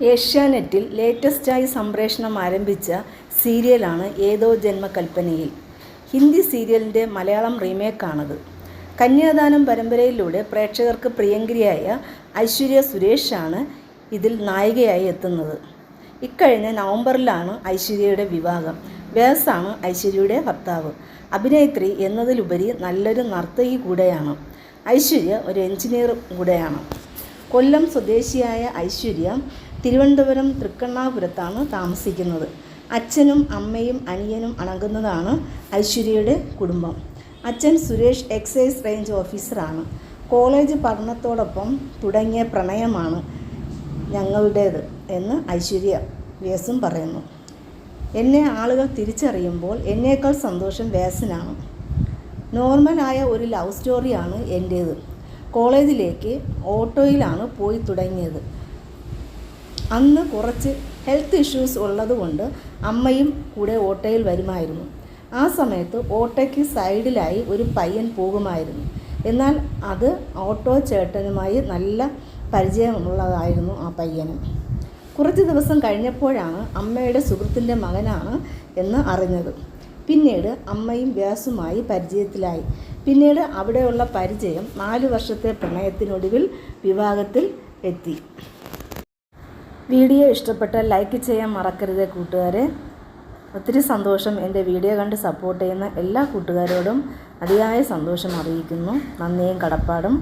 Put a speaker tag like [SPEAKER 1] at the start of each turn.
[SPEAKER 1] ഏഷ്യാനെറ്റിൽ ലേറ്റസ്റ്റായി സംപ്രേഷണം ആരംഭിച്ച സീരിയലാണ് ഏതോ ജന്മകൽപ്പനയിൽ. ഹിന്ദി സീരിയലിന്റെ മലയാളം റീമേക്കാണത്. കന്യാദാനം പരമ്പരയിലൂടെ പ്രേക്ഷകർക്ക് പ്രിയങ്കരിയായ ഐശ്വര്യ സുരേഷാണ് ഇതിൽ നായികയായി എത്തുന്നത്. ഇക്കഴിഞ്ഞ നവംബറിലാണ് ഐശ്വര്യയുടെ വിവാഹം. വ്യാസാണ് ഐശ്വര്യയുടെ ഭർത്താവ്. അഭിനേത്രി എന്നതിലുപരി നല്ലൊരു നർത്തകി കൂടെയാണ്. ഐശ്വര്യ ഒരു എഞ്ചിനീയർ കൂടെയാണ്. കൊല്ലം സ്വദേശിയായ ഐശ്വര്യ തിരുവനന്തപുരം തൃക്കണ്ണാപുരത്താണ് താമസിക്കുന്നത്. അച്ഛനും അമ്മയും അനിയനും അണങ്ങുന്നതാണ് ഐശ്വര്യയുടെ കുടുംബം. അച്ഛൻ സുരേഷ് എക്സൈസ് റേഞ്ച് ഓഫീസറാണ്. കോളേജ് പഠനത്തോടൊപ്പം തുടങ്ങിയ പ്രണയമാണ് ഞങ്ങളുടേത് എന്ന് ഐശ്വര്യ വ്യാസും പറയുന്നു. എന്നെ ആളുകൾ തിരിച്ചറിയുമ്പോൾ എന്നേക്കാൾ സന്തോഷം വ്യാസനാണ്. നോർമലായ ഒരു ലവ് സ്റ്റോറിയാണ് എന്റേത് കോളേജിലേക്ക് ഓട്ടോയിലാണ് പോയി തുടങ്ങിയത്. അന്ന് കുറച്ച് ഹെൽത്ത് ഇഷ്യൂസ് ഉള്ളതുകൊണ്ട് അമ്മയും കൂടെ ഓട്ടോയിൽ വരുമായിരുന്നു. ആ സമയത്ത് ഓട്ടോയ്ക്ക് സൈഡിലായി ഒരു പയ്യൻ പോകുമായിരുന്നു. എന്നാൽ അത് ഓട്ടോ ചേട്ടനുമായി നല്ല പരിചയമുള്ളതായിരുന്നു ആ പയ്യന്. കുറച്ച് ദിവസം കഴിഞ്ഞപ്പോഴാണ് അമ്മയുടെ സുഹൃത്തിന്റെ മകനാണ് എന്ന് അറിഞ്ഞത്. പിന്നീട് അമ്മയും വ്യാസുമായി പരിചയത്തിലായി. പിന്നീട് അവിടെയുള്ള പരിചയം നാല് വർഷത്തെ പ്രണയത്തിനൊടുവിൽ വിവാഹത്തിൽ എത്തി. വീഡിയോ ഇഷ്ടപ്പെട്ടാൽ ലൈക്ക് ചെയ്യാൻ മറക്കരുത് കൂട്ടുകാരെ. ഒത്തിരി സന്തോഷം എന്റെ വീഡിയോ കണ്ട് സപ്പോർട്ട് ചെയ്യുന്ന എല്ലാ കൂട്ടുകാരോടും അതിയായ സന്തോഷം അറിയിക്കുന്നു. നന്ദിയും കടപ്പാടും.